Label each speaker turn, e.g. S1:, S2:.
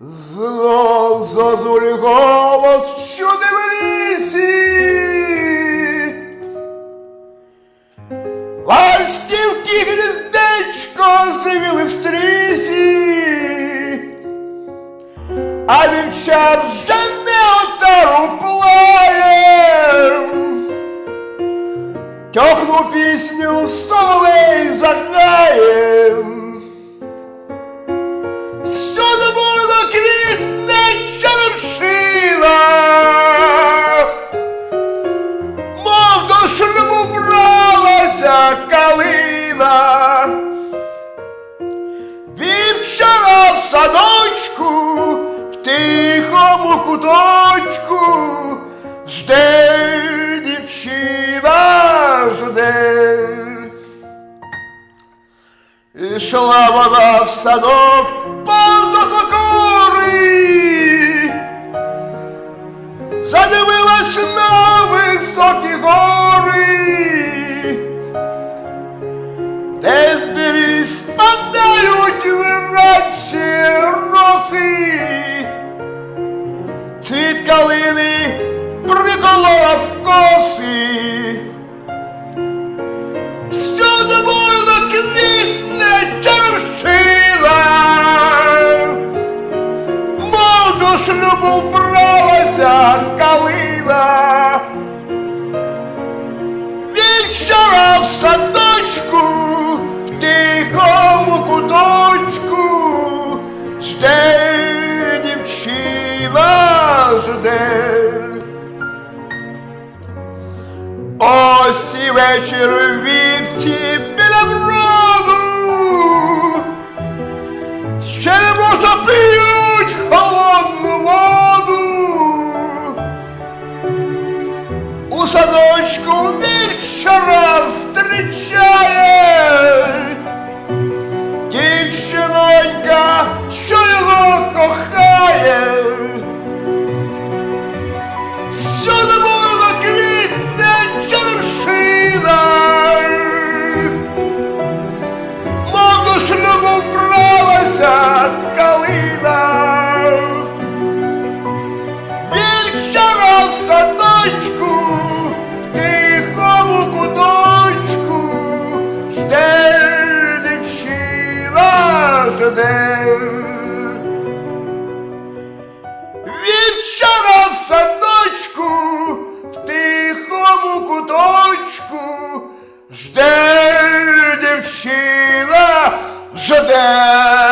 S1: Знов зозулі голос чуди в лісі. Ластівки гнездечко завіли в стрісі, а він вже не отару плає. Тьохну пісню соловей заграєм. Куточку, жде дівчина, жде. Ішла вона в садок поза кори, задивилась на високі гори, де з бірі спадають вранці цвіт калини приколола в коси. Всюди буйно квітне чершила, мов до вечір вівці біля броду. Ще не холодну воду. У садочку вічора зустрічає дівчинонька, що його кохає. Садочку, в тихому куточку, жде дівчина, жде. Вівчара в садочку, в тихому куточку, жде дівчина, жде.